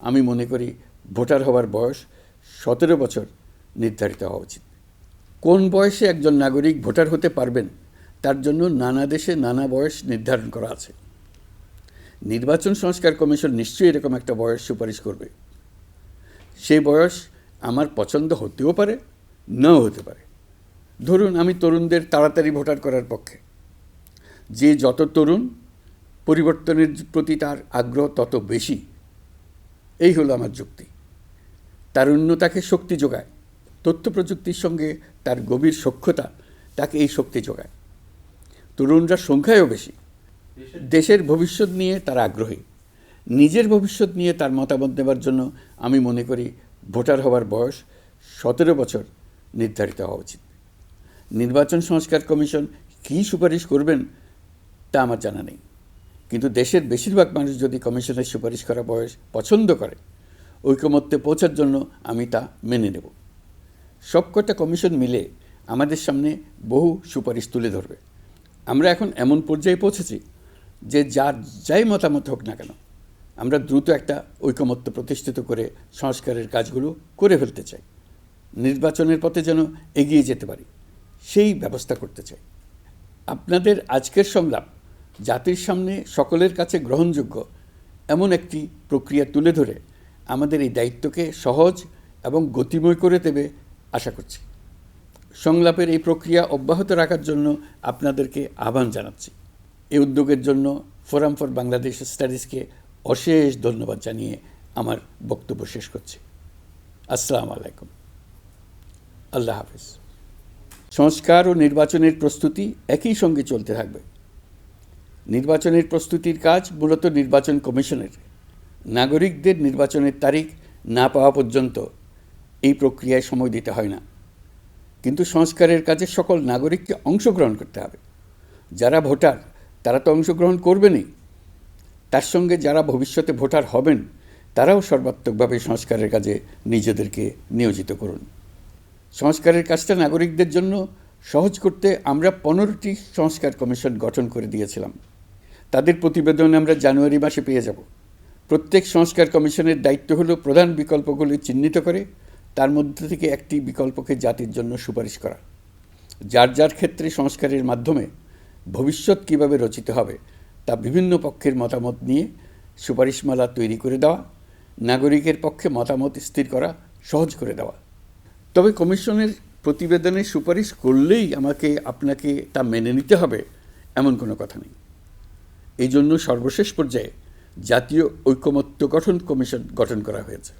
আমি মনে করি ভোটার হওয়ার বয়স সতেরো বছর নির্ধারিত হওয়া উচিত। কোন বয়সে একজন নাগরিক ভোটার হতে পারবেন, তার জন্য নানা দেশে নানা বয়স নির্ধারণ করা আছে। নির্বাচন সংস্কার কমিশন নিশ্চয়ই এরকম একটা বয়স সুপারিশ করবে। সেই বয়স আমার পছন্দ হতেও পারে, নাও হতে পারে। ধরুন আমি তরুণদের তাড়াতাড়ি ভোটার করার পক্ষে। যে যত তরুণ, পরিবর্তনের প্রতি তার আগ্রহ তত বেশি। এই হলো আমার যুক্তি। তারুণ্য তাকে শক্তি যোগায়। তথ্য প্রযুক্তির সঙ্গে তার গভীর সক্ষতা তাকে এই শক্তি যোগায়। তরুণরা সংখ্যায়ও বেশি। দেশের ভবিষ্যৎ নিয়ে তার আগ্রহী। নিজের ভবিষ্যৎ নিয়ে তার মতামত দেওয়ার জন্য আমি মনে করি ভোটার হওয়ার বয়স সতেরো বছর নির্ধারিত হওয়া উচিত। নির্বাচন সংস্কার কমিশন কী সুপারিশ করবেন তা আমার জানা নেই। কিন্তু দেশের বেশিরভাগ মানুষ যদি কমিশনের সুপারিশ করা বয়স পছন্দ করে, ঐকমত্যে পৌঁছার জন্য আমি তা মেনে নেব। সবকটা কমিশন মিলে আমাদের সামনে বহু সুপারিশ তুলে ধরবে। আমরা এখন এমন পর্যায়ে পৌঁছেছি যে যার যাই মতামত হোক না কেন, আমরা দ্রুত একটা ঐকমত্য প্রতিষ্ঠিত করে সংস্কারের কাজগুলো করে ফেলতে চাই। নির্বাচনের পথে যেন এগিয়ে যেতে পারি, সেই ব্যবস্থা করতে চাই। আপনাদের আজকের সংলাপ জাতির সামনে সকলের কাছে গ্রহণযোগ্য এমন একটি প্রক্রিয়া তুলে ধরে আমাদের এই দায়িত্বকে সহজ এবং গতিময় করে দেবে আশা করছি। সংলাপের এই প্রক্রিয়া অব্যাহত রাখার জন্য আপনাদেরকে আহ্বান জানাচ্ছি। এই উদ্যোগের জন্য ফোরাম ফর বাংলাদেশ স্টাডিজকে অশেষ ধন্যবাদ জানিয়ে আমার বক্তব্য শেষ করছি। আসসালামু আলাইকুম। আল্লাহ হাফিজ। সংস্কার ও নির্বাচনের প্রস্তুতি একই সঙ্গে চলতে থাকবে। নির্বাচনের প্রস্তুতির কাজ মূলত নির্বাচন কমিশনের। নাগরিকদের নির্বাচনের তারিখ না পাওয়া পর্যন্ত এই প্রক্রিয়ায় সময় দিতে হয় না। কিন্তু সংস্কারের কাজে সকল নাগরিককে অংশগ্রহণ করতে হবে। যারা ভোটার, তারা তো অংশগ্রহণ করবেনই। তার সঙ্গে যারা ভবিষ্যতে ভোটার হবেন, তারাও সর্বাত্মকভাবে সংস্কারের কাজে নিজেদেরকে নিয়োজিত করুন। সংস্কারের কাজটা নাগরিকদের জন্য সহজ করতে আমরা পনেরোটি সংস্কার কমিশন গঠন করে দিয়েছিলাম। তাদের প্রতিবেদন আমরা জানুয়ারি মাসে পেয়ে যাব। প্রত্যেক সংস্কার কমিশনের দায়িত্ব হলো প্রধান বিকল্পগুলি চিহ্নিত করে, তার মধ্যে থেকে একটি বিকল্পকে জাতির জন্য সুপারিশ করা। যার যার ক্ষেত্রে সংস্কারের মাধ্যমে ভবিষ্যৎ কীভাবে রচিত হবে, তা বিভিন্ন পক্ষের মতামত নিয়ে সুপারিশমালা তৈরি করে দেওয়া, নাগরিকের পক্ষে মতামত স্থির করা, সহজ করে দেওয়া। তবে কমিশনের প্রতিবেদনে সুপারিশ করলেই আমাকে, আপনাকে তা মেনে নিতে হবে, এমন কোনো কথা নেই। এই জন্য সর্বশেষ পর্যায়ে জাতীয় ঐকমত্য গঠন কমিশন গঠন করা হয়েছে।